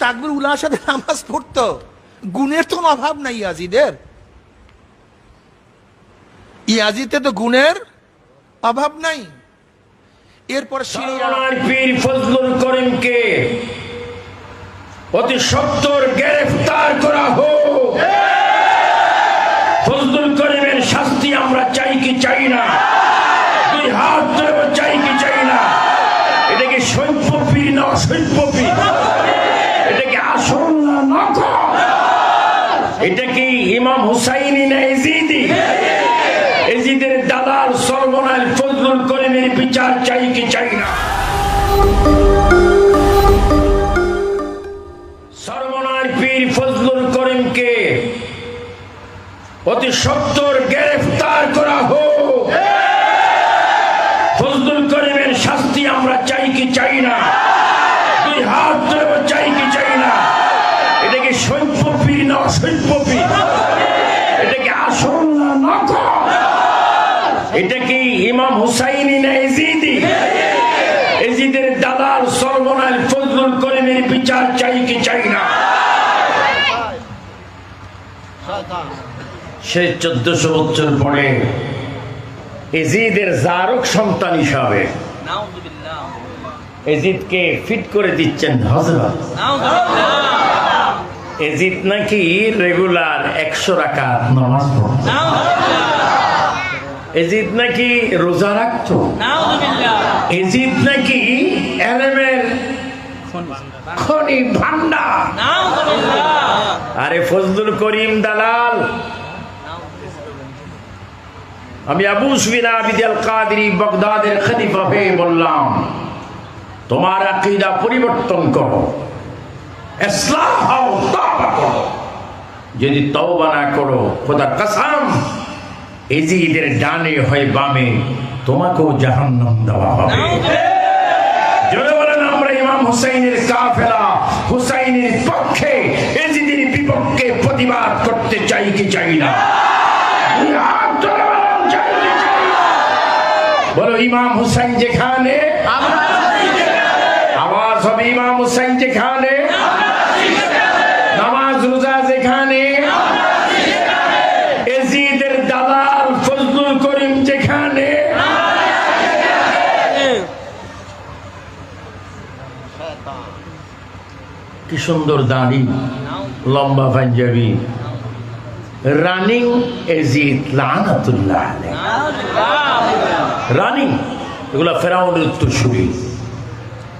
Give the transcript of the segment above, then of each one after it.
তাকবির সাথে নামাজ গুণের তো অভাব নাই ইয়াজিদের। ইয়াজিতে তো গুণের অভাব নাই। এরপর করিমকে অতি সত্তর গ্রেফতার করা হোক। ফজলুল করিমের শাস্তি আমরা চাই কি চাই না? এজিদের দালাল সর্বনাল ফজলুল করিমের বিচার চাই কি চাই না? সে চোদ্দশো বছর পরে এজিদের জারক সন্তান হিসাবে এজিদকে ফিট করে দিচ্ছেন হজরত এজিদ নাকি রেগুলার একশো রাকাত নামাজ এজিদ নাকি রোজা রাখতো এজিদ নাকি এলেমের খনি আরে ফজলুল করিম দালাল। আমি আবু সুবিনা আবিদাল কাদরি বগদাদের খলিফা হয়ে বললাম তোমার আকীদা পরিবর্তন করো। ইসলাম হও তওবা করো। যদি তওবা না করো খোদা কসম এজিদের ডানে হয় বামে তোমাকেও জাহান্নাম দেওয়া হবে। জোরে। বলেন আমরা ইমাম হুসাইনের কাফেলা হুসাইনের পক্ষে এজিদের বিপক্ষে প্রতিবাদ করতে চাই কি চাই না? হাত ধরে বলেন, চাই কি চাই না? বলো ইমাম হুসাইন যেখানে। আওয়াজ হবে ইমাম হুসাইন যেখানে নামাজ রোজা যেখানে এজিদের দালাল ফজলুল করিম যেখানে কি সুন্দর দাড়ি, লম্বা পাঞ্জাবি। রানিং রানিং, এগুলা ফেরাউনের উত্তরসূরি।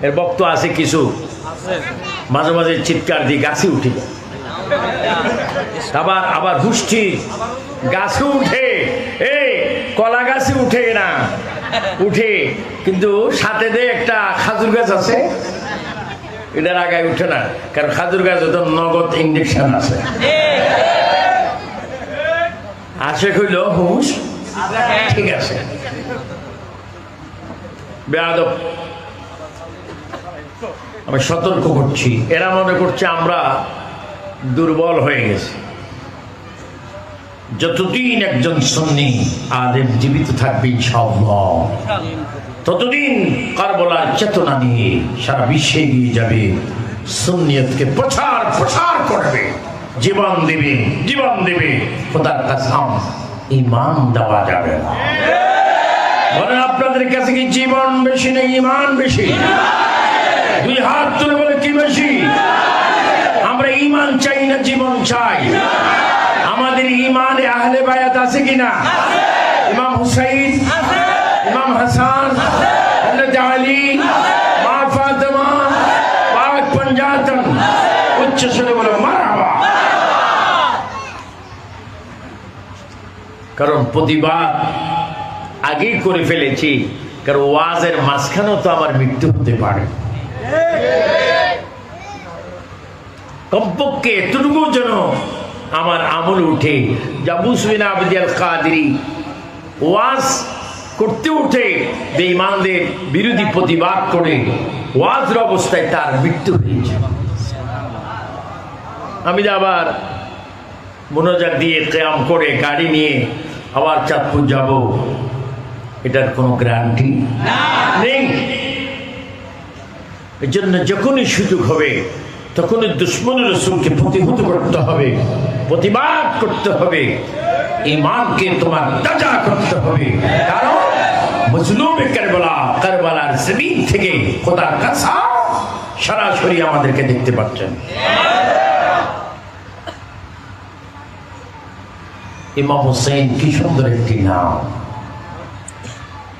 এর বক্ত আছে কিছু। মাঝে মাঝে চিৎকার দিয়ে গাছে উঠে আবার আবার হুষ্টি গাছে উঠে। এ কলা গাছে উঠে না। উঠে। কিন্তু সাথে দে একটা খাজুর গাছ আছে। এটার আগায় উঠে না, কারণ খাজুর গাছে তো নগদ ইঞ্জেকশন আছে। আসে কইল, হুশ, ঠিক আছে। বেয়াদব। আমি সতর্ক করছি। এরা মনে করছে আমরা দুর্বল হয়ে গেছি। যতদিন একজন সন্নি আলেম জীবিত থাকবে, ইনশাআল্লাহ। ততদিন কারবলার চেতনা নিয়ে সারা বিশ্বে এগিয়ে যাবে, সুন্নিয়তকে প্রচার, প্রসার করবে। জীবন দেবে জীবন দেবে। খোদার কাসাম ইমান দেওয়া যাবে বলেন, আপনাদের কাছে কি জীবন বেশি না ইমান বেশি? দুই হাত তুলে বলে, কি বেশি? আমরা ইমান চাই না, জীবন চাই। বায়াত আছে কিনা? ইমাম হুসাইন ইমাম হাসান হযরত আলী মা ফাতেমা পাক পঞ্জাতন উচ্চ সুরে বলে মারহাবা কারণ প্রতিবাদ আগেই করে ফেলেছি কারণ ওয়াজের মাঝখানেও তো আমার মৃত্যু হতে পারে। কমপক্ষে এতটুকু যেন আমার আমল উঠে। ওয়াজ করতে উঠে, বেঈমানদের বিরোধী প্রতিবাদ করে। ওয়াজের অবস্থায় তার মৃত্যু হয়েছে। আমি আবার মনোজার দিয়ে কেয়াম করে, গাড়ি নিয়ে আবার চাঁদপুর যাব, এটার কোনো গ্যারান্টি নেই। এই জন্য যখনই সুযোগ হবে তখনই দুশ্মন রসুলকে প্রতিহত করতে হবে, প্রতিবাদ করতে হবে ইমানকে তোমার তাজা করতে হবে। কারণ মজলুমে জমিন থেকে খোদার সরাসরি আমাদেরকে দেখতে পাচ্ছেন। ইমাম হোসেন কি সুন্দর একটি নাম।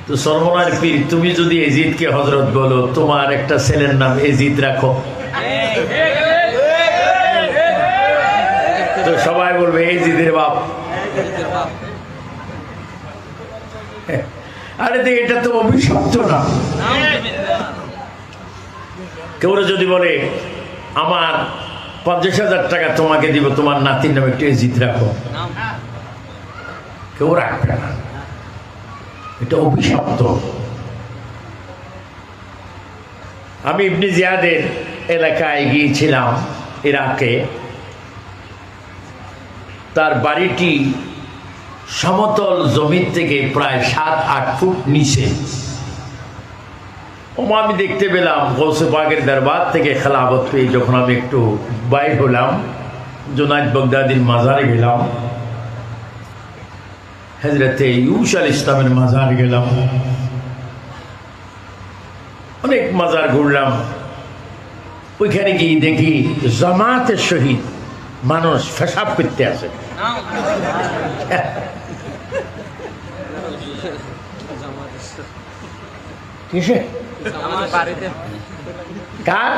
তো সলমনার পীর, তুমি যদি এজিদকে হজরত বলো, তোমার একটা ছেলের নাম এজিদ রাখো। সবাই বলবে এজিদের বাপ। আরে তো এটা তো অভিশপ্ত না। কেউ যদি বলে, আমার পঞ্চাশ হাজার টাকা তোমাকে দিব, তোমার নাতির নামে একটু এজিদ রাখো। কেউ রাখবে না। এটা অভিশপ্ত। আমি ইবনি জিয়াদের এলাকায় গিয়েছিলাম ইরাকে। তার বাড়িটি সমতল জমির থেকে প্রায় সাত, আট ফুট নিচে। ও আমি দেখতে পেলাম গৌসে দরবার থেকে খেলাবত পেয়ে যখন আমি একটু বাইর হলাম, জোনাইদ বগদাদির মাজারে গেলাম। হজরতে ইউস আল ইসলামের মাজার গেলাম। অনেক মাজার ঘুরলাম। ওইখানে গিয়ে দেখি জামাতের সহিত মানুষ ফেসাব করতে কার?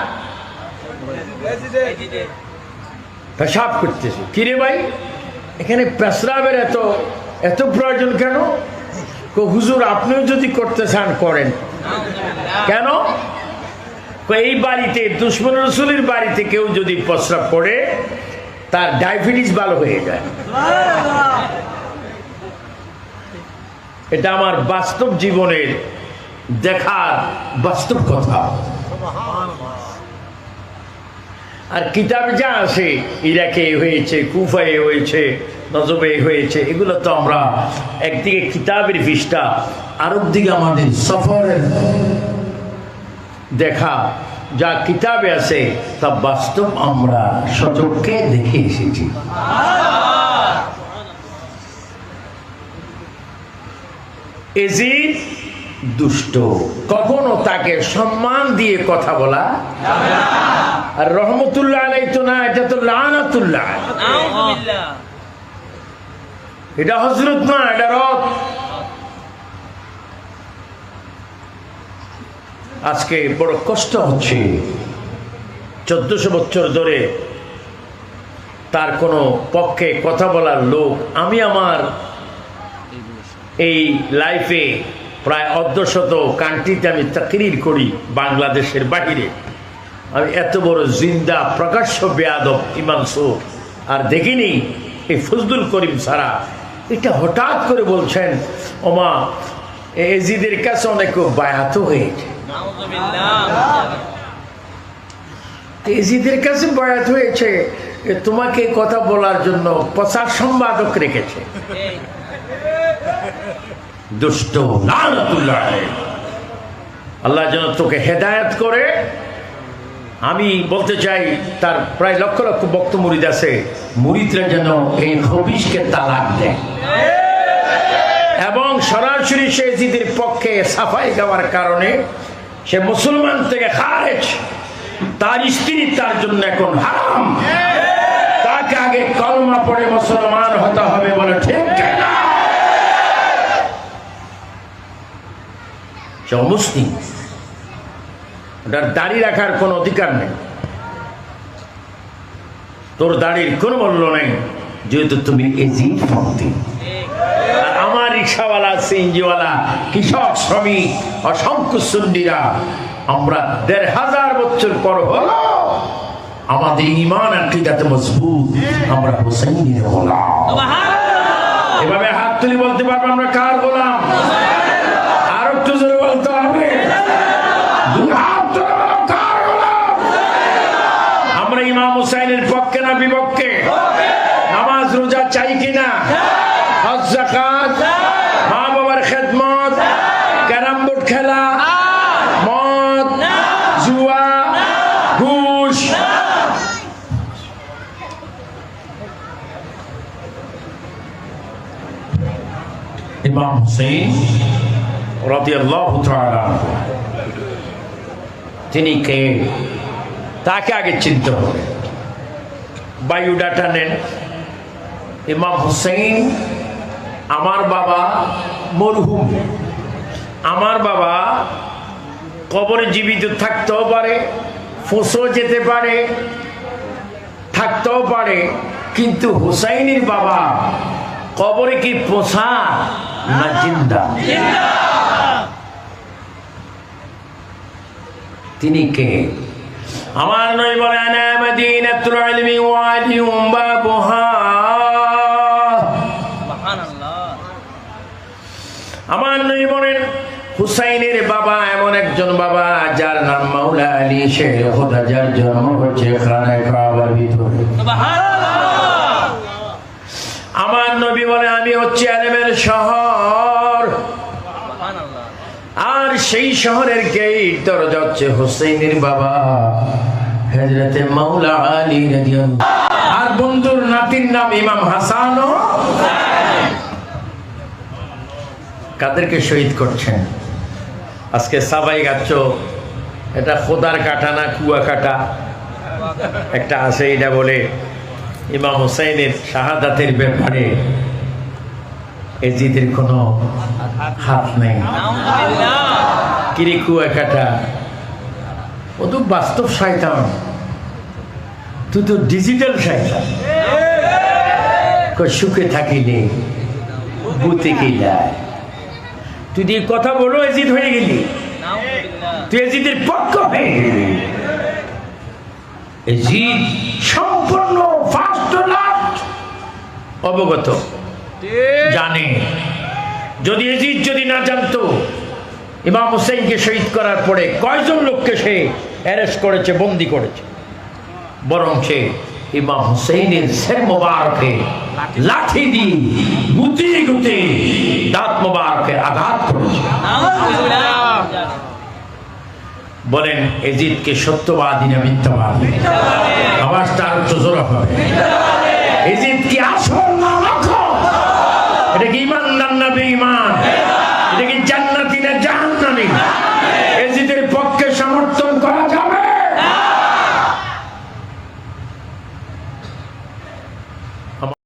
পেশাব করতেছে। কিরে ভাই? এখানে পেশরাবের এত এত প্রয়োজন কেন? হুজুর, আপনিও যদি করতে চান, করেন। কেন? এই বাড়িতে, দুশ্মন রসুলের বাড়িতে কেউ যদি প্রস্রাব করে তার ডায়াবেটিস ভালো হয়ে যায়। এটা আমার বাস্তব জীবনের দেখার বাস্তব কথা। আর কিতাব যা আছে, ইরাকে হয়েছে, কুফায় হয়েছে, নজবে হয়েছে, এগুলো তো আমরা একদিকে কিতাবের পৃষ্ঠা আরেক দিকে আমাদের সফরের দেখা যা কিতাবে আছে তা বাস্তব আমরা সচক্ষে দেখে এসেছি। এজিদ দুষ্ট। কখনো তাকে সম্মান দিয়ে কথা বলা? আর রহমতুল্লাহ আলাই তো না এটা তো লানাতুল্লাহ। এটা হজরত না এটা রথ আজকে বড় কষ্ট হচ্ছে। চোদ্দশো বছর ধরে তার কোনো পক্ষে কথা বলার লোক আমি আমার এই লাইফে প্রায় অর্ধশত কান্ট্রিতে আমি চাকরির করি বাংলাদেশের বাহিরে। আমি এত বড় জিন্দা, প্রকাশ্য বেয়াদব ইমানসু আর দেখিনি এই ফজলুল করিম সারা। এটা হঠাৎ করে বলছেন, ওমা এজিদের কাছে অনেক বায়াত হয়েছে এজিদের কাছে বয়াত হয়েছে তোমাকে কথা বলার জন্য প্রচার সম্পাদক রেখেছে। আল্লাহ যেন তোকে হেদায়েত করে। আমি বলতে চাই, তার প্রায় লক্ষ লক্ষ বক্ত মুরিদ আছে, মুরিদরা যেন এই হবিসকে তালাক দেয়। সরাসরি সে জিদের পক্ষে সাফাই দেওয়ার কারণে সে মুসলমান থেকে খারেজ। তার স্ত্রী তার জন্য এখন হারাম। তাকে আগে কলমা পড়ে মুসলমান হতে হবে বলে ঠিক সে অমুসলিম। ওটার দাড়ি রাখার কোনো অধিকার নেই। তোর দাড়ির কোনো মূল্য নেই। যেহেতু তুমি এজি ভক্তি। রিক্সাওয়ালা সিএনজিওয়ালা কৃষক শ্রমিক অসংখ্য সুন্ডিরা আমরা দেড় হাজার বছর পর হলো আমাদের ইমান আকিদাতে মজবুত আমরা হোসেন এভাবে হাত তুলি বলতে পারব আমরা কার গোলাম আর একটু জোরে বলতে হবে দুই হাত তুলে বলো, কার গোলাম? আমরা ইমাম হুসাইনের পক্ষে না বিপক্ষে নামাজ রোজা চাই কিনা হজ জাকাত মা বাবার খেদমত ক্যারাম বোর্ড খেলা মদ জুয়া ইমাম হুসেন। তিনি কে? তাকে আগে চিনতে হবে। বায়োডাটা নেন ইমাম হুসেন আমার বাবা মরহুম। আমার বাবা কবরে জীবিত থাকতেও পারে ফোঁসও যেতে পারে, থাকতেও পারে, কিন্তু হুসাইনের বাবা কবরে কি পোষা না জিন্দা। তিনি কে? আমার নয় বলে আনা মদিনাতুল ইলমি ওয়া আলিয়ুম বাবুহা আমার নই বলেন হুসাইনের বাবা এমন একজন বাবা যার নাম মাওলা আলী শের খোদা যার জন্ম হচ্ছে খানে কাবার ভিতরে। আমার নবী বলে, আমি হচ্ছে আলেমের শহর। আর সেই শহরের গেট দরজা হচ্ছে হুসাইনের বাবা হজরতে মাওলা আলী আর বন্ধুর নাতির নাম ইমাম হাসান কাদেরকে শহীদ করছেন? আজকে সাবাই গাচ্ছ, এটা খোদার কাটা না কুয়া কাটা একটা আছে, এটা বলে ইমাম হুসাইনের শাহাদাতের ব্যাপারে এজিদের কোনো হাত নেই। কিরিকু একাটা। কাটা ও তো বাস্তব শয়তান। তুই তো ডিজিটাল শয়তান। সুখে থাকিনি বুতে কি যায়? তুই দিয়ে কথা বলো, এজিদ হয়ে গেলি। তুই এজিদের পক্ষ হয়ে গেলি। এজিদ সম্পূর্ণ ফার্স্ট অবগত। জানে। যদি এজিদ যদি না জানতো ইমাম হোসেনকে শহীদ করার পরে কয়জন লোককে সে অ্যারেস্ট করেছে বন্দি করেছে? বরং সে ইমাম হুসেইনের সের মোবারকে লাঠি দিয়ে গুতিয়ে গুতিয়ে দাঁত মোবারকে আঘাত করেছে। বলেন, এজিদকে সত্যবাদী না মিথ্যাবাদী? আওয়াজটা আরও জোর হবে। এজিদ কি আসল না এটা কি ইমানদার না বেঈমান এটা কি জান্নাতি না জাহান্নামী?